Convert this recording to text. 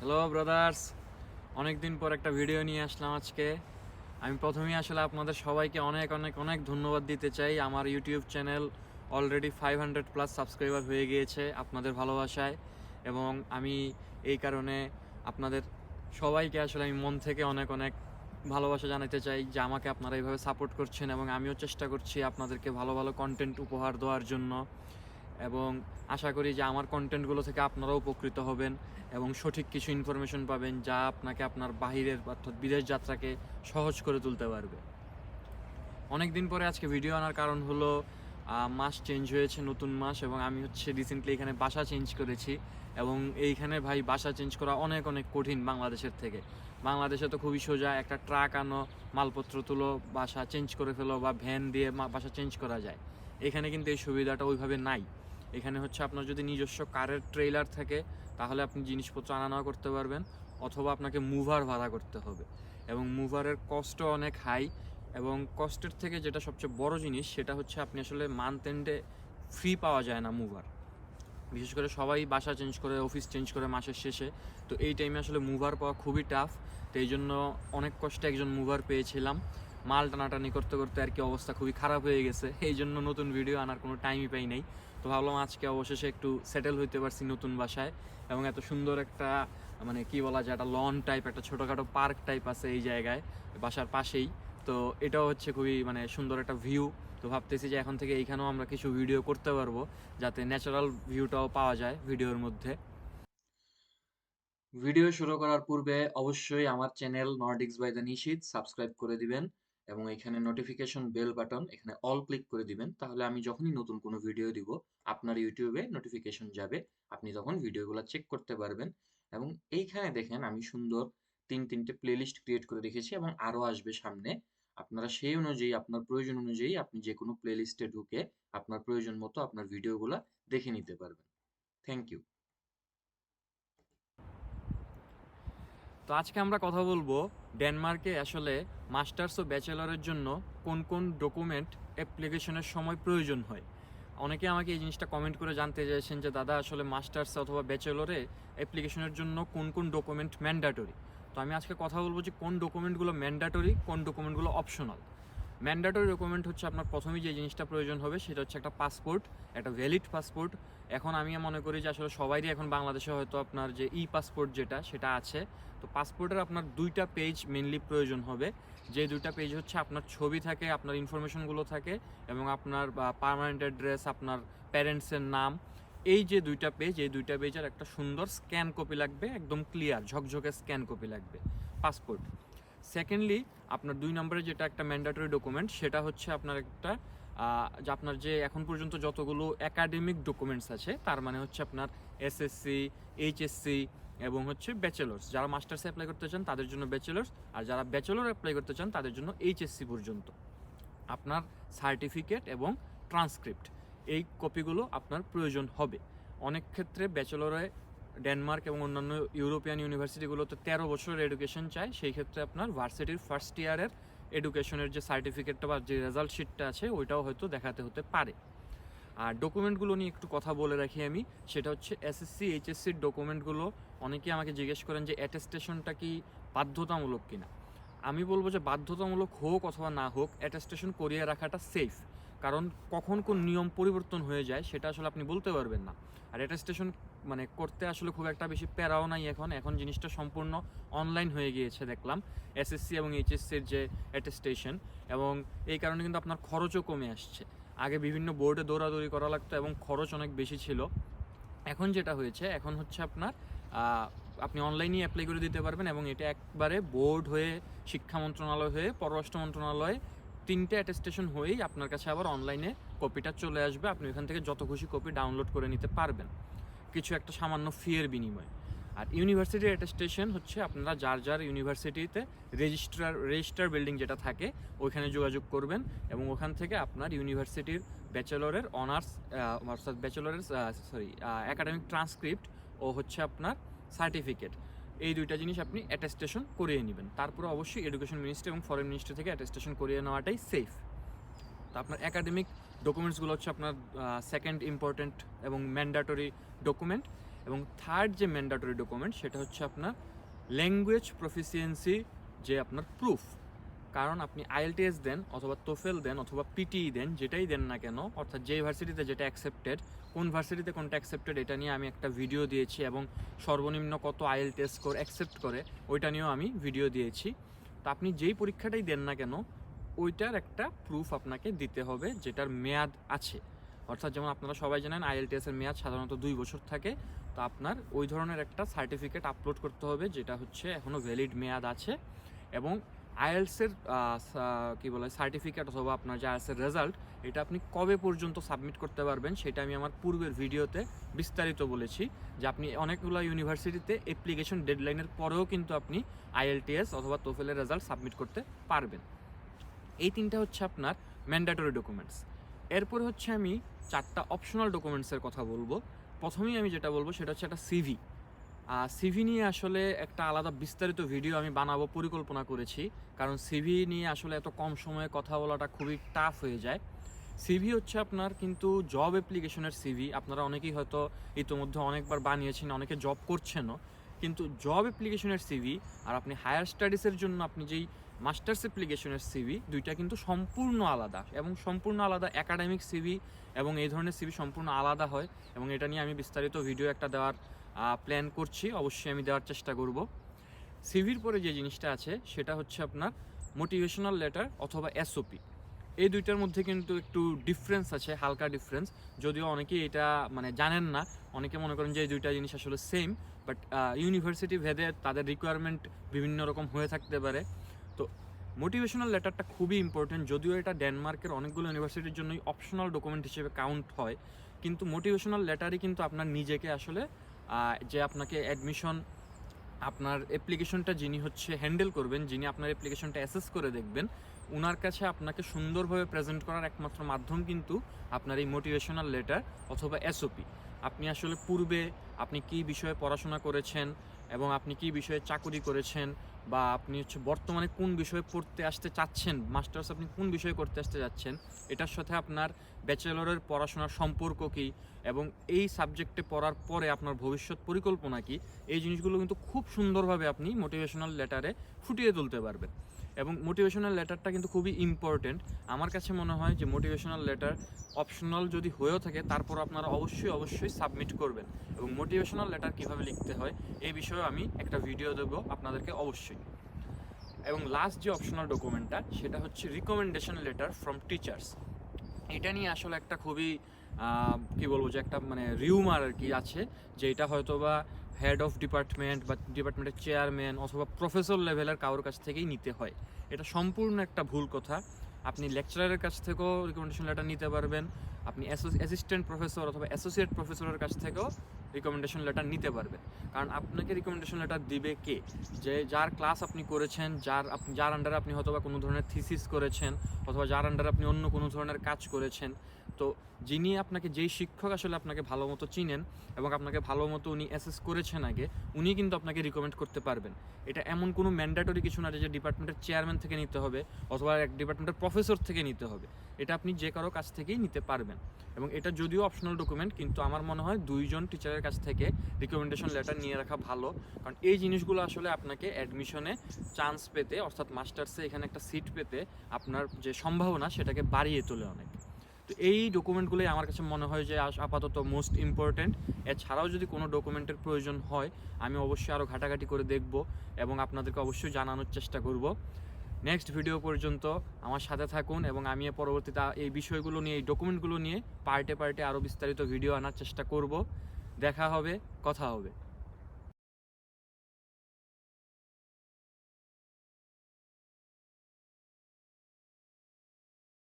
Hello brothers অনেক দিন পর একটা ভিডিও নিয়ে আসলাম আজকে। আমি প্রথমেই আসলে আপনাদের সবাইকে অনেক অনেক অনেক ধন্যবাদ দিতে চাই। আমার YouTube channel already five hundred plus subscriber হয়ে গিয়েছে আপনাদের ভালোবাসায়। এবং আমি এই কারণে আপনাদের সবাইকে আসলে আমি মন থেকে অনেক অনেক ভালোবাসা জানাতে চাই যে আমাকে আপনারা এইভাবে সাপোর্ট করছেন এবং আমিও চেষ্টা করছি আপনাদেরকে ভালো ভালো কন্টেন্ট উপহার দেওয়ার জন্য। এবং আশা করি যে আমার কন্টেন্টগুলো থেকে আপনারাও উপকৃত হবেন এবং সঠিক কিছু ইনফরমেশন পাবেন যা আপনাকে আপনার বাহিরের অর্থাৎ বিদেশ যাত্রাকে সহজ করে তুলতে পারবে। অনেক দিন পরে আজকে ভিডিও আনার কারণ হলো মাস চেঞ্জ হয়েছে, নতুন মাস, এবং আমি হচ্ছে রিসেন্টলি এখানে বাসা চেঞ্জ করেছি এবং এইখানে ভাই বাসা চেঞ্জ করা অনেক অনেক কঠিন বাংলাদেশের থেকে। বাংলাদেশে তো খুবই সোজা, একটা ট্রাক আনো, মালপত্র তুলো, বাসা চেঞ্জ করে ফেলো বা ভ্যান দিয়ে বাসা চেঞ্জ করা যায়। এখানে কিন্তু এই সুবিধাটা ওইভাবে নাই। এখানে হচ্ছে আপনার যদি নিজস্ব কারের ট্রেলার থাকে, তাহলে আপনি জিনিসপত্র আনা নেওয়া করতে পারবেন, অথবা আপনাকে মুভার ভাড়া করতে হবে। এবং মুভারের কষ্ট অনেক হাই এবং কষ্টের থেকে যেটা সবচেয়ে বড় জিনিস, সেটা হচ্ছে আপনি আসলে মান্থ এন্ডে ফ্রি পাওয়া যায় না মুভার বিশেষ করে সবাই বাসা চেঞ্জ করে অফিস চেঞ্জ করে মাসের শেষে। তো এই টাইমে আসলে মুভার পাওয়া খুবই টাফ তো এই জন্য অনেক কষ্টে একজন মুভার পেয়েছিলাম। মাল টানাটানি করতে করতে আর কি অবস্থা খুবই খারাপ হয়ে গেছে। এই জন্য নতুন ভিডিও আনার কোনো টাইমই পাই নাই। তো ভাবলাম আজকে অবশেষে একটু সেটেল হইতে পারছি নতুন বাসায় এবং এত সুন্দর একটা মানে কি বলা যায়, একটা লন টাইপ একটা ছোটোখাটো পার্ক টাইপ আছে এই জায়গায়, বাসার পাশেই। তো এটাও হচ্ছে খুবই মানে সুন্দর একটা ভিউ তো ভাবতেছি যে এখন থেকে এইখানেও আমরা কিছু ভিডিও করতে পারব, যাতে ন্যাচারাল ভিউটাও পাওয়া যায় ভিডিওর মধ্যে। ভিডিও শুরু করার পূর্বে অবশ্যই আমার channel Nordics by the Nishit subscribe করে দিবেন। এবং এখানে নোটিফিকেশন বেল বাটন এখানে অল ক্লিক করে দিবেন। তাহলে আমি যখনই নতুন কোনো ভিডিও দিব, আপনার ইউটিউবে নোটিফিকেশন যাবে, আপনি তখন ভিডিওগুলো চেক করতে পারবেন। এবং এইখানে দেখেন, আমি সুন্দর তিন, তিনটে প্লেলিস্ট ক্রিয়েট করে রেখেছি এবং আরও আসবে সামনে। আপনারা সেই অনুযায়ী, আপনার প্রয়োজন অনুযায়ী আপনি যে কোনো প্লেলিস্টে ঢুকে আপনার প্রয়োজন মতো আপনার ভিডিওগুলো দেখে নিতে পারবেন। থ্যাংক ইউ তো আজকে আমরা কথা বলব ডেনমার্কে আসলে মাস্টার্স ও ব্যাচেলরের জন্য কোন কোন ডকুমেন্ট অ্যাপ্লিকেশনের সময় প্রয়োজন হয়। অনেকে আমাকে এই জিনিসটা কমেন্ট করে জানতে চাইছেন যে, দাদা, আসলে মাস্টার্স অথবা ব্যাচেলরে অ্যাপ্লিকেশনের জন্য কোন কোন ডকুমেন্ট ম্যান্ডাটরি? তো আমি আজকে কথা বলব যে কোন ডকুমেন্টগুলো ম্যান্ডাটরি, কোন ডকুমেন্টগুলো অপশনাল ম্যান্ডাটরি ডকুমেন্ট হচ্ছে আপনার প্রথমেই যে জিনিসটা প্রয়োজন হবে, সেটা হচ্ছে একটা পাসপোর্ট একটা ভ্যালিড পাসপোর্ট এখন আমি মনে করি যে আসলে সবাইরই এখন বাংলাদেশে হয়তো আপনার যে ই পাসপোর্ট যেটা, সেটা আছে। তো পাসপোর্টের আপনার দুইটা পেজ মেনলি প্রয়োজন হবে। যে দুইটা পেজ হচ্ছে আপনার ছবি থাকে, আপনার ইনফরমেশনগুলো থাকে, এবং আপনার পার্মানেন্ট অ্যাড্রেস আপনার প্যারেন্টসের নাম। এই যে দুইটা পেজ এই দুইটা পেজের একটা সুন্দর স্ক্যান কপি লাগবে, একদম ক্লিয়ার ঝকঝকে স্ক্যান কপি লাগবে পাসপোর্ট সেকেন্ডলি আপনার দুই নম্বরে যেটা একটা ম্যান্ডেটরি ডকুমেন্ট সেটা হচ্ছে আপনার একটা যে আপনার যে এখন পর্যন্ত যতগুলো একাডেমিক ডকুমেন্টস আছে, তার মানে হচ্ছে আপনার এসএসসি এইচএসসি এবং হচ্ছে ব্যাচেলার্স যারা মাস্টার্স অ্যাপ্লাই করতে চান, তাদের জন্য ব্যাচেলার্স আর যারা ব্যাচেলর অ্যাপ্লাই করতে চান, তাদের জন্য এইচএসসি পর্যন্ত। আপনার সার্টিফিকেট এবং ট্রান্সক্রিপ্ট এই কপিগুলো আপনার প্রয়োজন হবে। অনেক ক্ষেত্রে ব্যাচেলরে ডেনমার্ক এবং অন্যান্য ইউরোপিয়ান ইউনিভার্সিটিগুলোতে তেরো বছরের এডুকেশন চায় সেই ক্ষেত্রে আপনার ভার্সিটির ফার্স্ট ইয়ারের এডুকেশনের যে সার্টিফিকেটটা বা যে রেজাল্ট শিটটা আছে, ওইটাও হয়তো দেখাতে হতে পারে। আর ডকুমেন্টগুলো নিয়ে একটু কথা বলে রাখি আমি, সেটা হচ্ছে এসএসসি এইচএসসির ডকুমেন্টগুলো অনেকেই আমাকে জিজ্ঞেস করেন যে অ্যাটেস্টেশনটা কি বাধ্যতামূলক কিনা। আমি বলব যে বাধ্যতামূলক হোক অথবা না হোক অ্যাটেস্টেশন করিয়ে রাখাটা সেফ কারণ কখন কোন নিয়ম পরিবর্তন হয়ে যায়, সেটা আসলে আপনি বলতে পারবেন না। আর অ্যাটেস্টেশন মানে করতে আসলে খুব একটা বেশি প্যারাও নাই এখন। এখন জিনিসটা সম্পূর্ণ অনলাইন হয়ে গিয়েছে দেখলাম। এসএসসি এবং এইচএসসির যে অ্যাটেস্টেশন এবং এই কারণে কিন্তু আপনার খরচও কমে আসছে। আগে বিভিন্ন বোর্ডে দৌড়াদৌড়ি করা লাগতো এবং খরচ অনেক বেশি ছিল। এখন যেটা হয়েছে, এখন হচ্ছে আপনার আপনি অনলাইনেই অ্যাপ্লাই করে দিতে পারবেন এবং এটা একবারে বোর্ড হয়ে, শিক্ষা মন্ত্রণালয় হয়ে, পররাষ্ট্র মন্ত্রণালয় তিনটে অ্যাটেস্টেশন হয়েই আপনার কাছে আবার অনলাইনে কপিটা চলে আসবে। আপনি ওখান থেকে যত খুশি কপি ডাউনলোড করে নিতে পারবেন। কিছু একটা সামান্য ফিয়ের বিনিময়ে। আর ইউনিভার্সিটির অ্যাটেস্টেশন হচ্ছে আপনারা যার যার ইউনিভার্সিটিতে রেজিস্ট্রার রেজিস্টার বিল্ডিং যেটা থাকে, ওইখানে যোগাযোগ করবেন এবং ওখান থেকে আপনার ইউনিভার্সিটির ব্যাচেলরের অনার্স অর্থাৎ ব্যাচেলরের সরি একাডেমিক ট্রান্সক্রিপ্ট ও হচ্ছে আপনার সার্টিফিকেট এই দুইটা জিনিস আপনি অ্যাটেস্টেশন করিয়ে নেবেন। তারপরে অবশ্যই এডুকেশন মিনিস্ট্রি এবং ফরেন মিনিস্ট্রি থেকে অ্যাটেস্টেশন করিয়ে নেওয়াটাই সেফ তো আপনার একাডেমিক ডকুমেন্টসগুলো হচ্ছে আপনার সেকেন্ড ইম্পর্ট্যান্ট এবং ম্যান্ডাটরি ডকুমেন্ট এবং থার্ড যে ম্যান্ডাটরি ডকুমেন্ট সেটা হচ্ছে আপনার ল্যাঙ্গুয়েজ প্রফিসিয়েন্সি যে আপনার প্রুফ কারণ আপনি আইএলটিএস দেন অথবা তোফেল দেন অথবা পিটিই দেন, যেটাই দেন না কেন, অর্থাৎ যে ভার্সিটিতে যেটা অ্যাকসেপ্টেড কোন ভার্সিটিতে কোনটা অ্যাকসেপ্টেড এটা নিয়ে আমি একটা ভিডিও দিয়েছি এবং সর্বনিম্ন কত আইএলটিএস স্কোর অ্যাকসেপ্ট করে, ওইটা নিয়েও আমি ভিডিও দিয়েছি। তো আপনি যেই পরীক্ষাটাই দেন না কেন ওইটার একটা প্রুফ আপনাকে দিতে হবে যেটার মেয়াদ আছে। অর্থাৎ যেমন আপনারা সবাই জানেন আইএলটিএস এর মেয়াদ সাধারণত দুই বছর থাকে। তো আপনার ওই ধরনের একটা সার্টিফিকেট আপলোড করতে হবে, যেটা হচ্ছে এখনও ভ্যালিড মেয়াদ আছে। এবং আইএলসের কি বলে সার্টিফিকেট অথবা আপনার যে আইএলসের রেজাল্ট এটা আপনি কবে পর্যন্ত সাবমিট করতে পারবেন, সেটা আমি আমার পূর্বের ভিডিওতে বিস্তারিত বলেছি। যে আপনি অনেকগুলো ইউনিভার্সিটিতে অ্যাপ্লিকেশন ডেডলাইনের পরেও কিন্তু আপনি আইএলটিএস অথবা তোফেলের রেজাল্ট সাবমিট করতে পারবেন। এই তিনটা হচ্ছে আপনার ম্যান্ডেটরি ডকুমেন্টস এরপরে হচ্ছে আমি চারটা অপশনাল ডকুমেন্টসের কথা বলব। প্রথমেই আমি যেটা বলব সেটা হচ্ছে একটা সিভি সিভি নিয়ে আসলে একটা আলাদা বিস্তারিত ভিডিও আমি বানাবো, পরিকল্পনা করেছি। কারণ সিভি নিয়ে আসলে এত কম সময়ে কথা বলাটা খুবই টাফ হয়ে যায়। সিভি হচ্ছে আপনার কিন্তু জব অ্যাপ্লিকেশনের সিভি আপনারা অনেকেই হয়তো ইতোমধ্যে অনেকবার বানিয়েছেন, অনেকে জব করছেনও। কিন্তু জব অ্যাপ্লিকেশনের সিভি আর আপনি হায়ার স্টাডিজের জন্য আপনি যেই মাস্টার্স অ্যাপ্লিকেশনের সিভি দুইটা কিন্তু সম্পূর্ণ আলাদা এবং সম্পূর্ণ আলাদা একাডেমিক সিভি এবং এই ধরনের সিভি সম্পূর্ণ আলাদা হয় এবং এটা নিয়ে আমি বিস্তারিত ভিডিও একটা দেওয়ার প্ল্যান করছি। অবশ্যই আমি দেওয়ার চেষ্টা করব। সিভির পরে যে জিনিসটা আছে, সেটা হচ্ছে আপনার মোটিভেশনাল লেটার অথবা এসওপি এই দুইটার মধ্যে কিন্তু একটু ডিফারেন্স আছে, হালকা ডিফারেন্স যদিও অনেকেই এটা মানে জানেন না। অনেকে মনে করেন যে এই দুইটা জিনিস আসলে সেম বাট ইউনিভার্সিটি ভেদে তাদের রিকোয়ারমেন্ট বিভিন্ন রকম হয়ে থাকতে পারে। তো মোটিভেশনাল লেটারটা খুবই ইম্পর্টেন্ট যদিও এটা ডেনমার্কের অনেকগুলো ইউনিভার্সিটির জন্যই অপশনাল ডকুমেন্ট হিসেবে কাউন্ট হয়, কিন্তু মোটিভেশনাল লেটারই কিন্তু আপনার নিজেকে আসলে যে আপনাকে অ্যাডমিশন আপনার অ্যাপ্লিকেশনটা যিনি হচ্ছে হ্যান্ডেল করবেন, যিনি আপনার অ্যাপ্লিকেশনটা অ্যাসেস করে দেখবেন ওনার কাছে আপনাকে সুন্দরভাবে প্রেজেন্ট করার একমাত্র মাধ্যম কিন্তু আপনার এই মোটিভেশনাল লেটার অথবা এসওপি আপনি আসলে পূর্বে আপনি কি বিষয়ে পড়াশোনা করেছেন এবং আপনি কি বিষয়ে চাকুরি করেছেন বা আপনি হচ্ছে বর্তমানে কোন বিষয়ে পড়তে আসতে চাচ্ছেন, মাস্টার্স আপনি কোন বিষয়ে করতে আসতে চাচ্ছেন এটার সাথে আপনার ব্যাচেলরের পড়াশোনার সম্পর্ক কী এবং এই সাবজেক্টে পড়ার পরে আপনার ভবিষ্যৎ পরিকল্পনা কি, এই জিনিসগুলো কিন্তু খুব সুন্দরভাবে আপনি মোটিভেশনাল লেটারে ফুটিয়ে তুলতে পারবেন। এবং মোটিভেশনাল লেটারটা কিন্তু খুবই ইম্পর্টেন্ট আমার কাছে মনে হয় যে মোটিভেশনাল লেটার অপশনাল যদি হয়েও থাকে তারপর আপনারা অবশ্যই অবশ্যই সাবমিট করবেন। এবং মোটিভেশনাল লেটার কীভাবে লিখতে হয়, এই বিষয়ে আমি একটা ভিডিও দেবো আপনাদেরকে অবশ্যই। এবং লাস্ট যে অপশনাল ডকুমেন্টটা সেটা হচ্ছে রিকমেন্ডেশন লেটার ফ্রম টিচার্স এটা নিয়ে আসলে একটা খুবই কি বলব যে একটা মানে রিউমার আর কি আছে, যে এটা হয়তো বা হেড অফ ডিপার্টমেন্ট বা ডিপার্টমেন্টের চেয়ারম্যান অথবা প্রফেসর লেভেলের কারোর কাছ থেকেই নিতে হয়। এটা সম্পূর্ণ একটা ভুল কথা। আপনি লেকচারারের কাছ থেকেও রিকমেন্ডেশন লেটার নিতে পারবেন। আপনি অ্যাসিস্ট্যান্ট প্রফেসর অথবা অ্যাসোসিয়েট প্রফেসরের কাছ থেকেও রিকমেন্ডেশন লেটার নিতে পারবেন কারণ আপনাকে রিকমেন্ডেশন লেটার দিবে কে? যে যার ক্লাস আপনি করেছেন, যার আপনি যার আন্ডারে আপনি হয়তো বা কোনো ধরনের থিসিস করেছেন, অথবা যার আন্ডারে আপনি অন্য কোনো ধরনের কাজ করেছেন তো যিনি আপনাকে যেই শিক্ষক আসলে আপনাকে ভালো মতো চিনেন এবং আপনাকে ভালো মতো উনি অ্যাসেস করেছেন আগে, উনি কিন্তু আপনাকে রিকমেন্ড করতে পারবেন। এটা এমন কোনো ম্যান্ডেটরি কিছু না যে ডিপার্টমেন্টের চেয়ারম্যান থেকে নিতে হবে অথবা এক ডিপার্টমেন্টের প্রফেসর থেকে নিতে হবে। এটা আপনি যে কারও কাছ থেকেই নিতে পারবেন। এবং এটা যদিও অপশনাল ডকুমেন্ট কিন্তু আমার মনে হয় দুইজন টিচারের কাছ থেকে রিকমেন্ডেশন লেটার নিয়ে রাখা ভালো। কারণ এই জিনিসগুলো আসলে আপনাকে অ্যাডমিশনে চান্স পেতে, অর্থাৎ মাস্টার্সে এখানে একটা সিট পেতে আপনার যে সম্ভাবনা, সেটাকে বাড়িয়ে তোলে অনেক। তো এই ডকুমেন্টগুলোই আমার কাছে মনে হয় যে আপাতত মোস্ট ইম্পর্ট্যান্ট এছাড়াও যদি কোনো ডকুমেন্টের প্রয়োজন হয়, আমি অবশ্যই আরও ঘাটাঘাটি করে দেখব এবং আপনাদেরকে অবশ্যই জানানোর চেষ্টা করব। নেক্সট ভিডিও পর্যন্ত আমার সাথে থাকুন এবং আমি পরবর্তীতে এই বিষয়গুলো নিয়ে, এই ডকুমেন্টগুলো নিয়ে পার্টে পার্টে আরও বিস্তারিত ভিডিও আনার চেষ্টা করব। দেখা হবে, কথা হবে।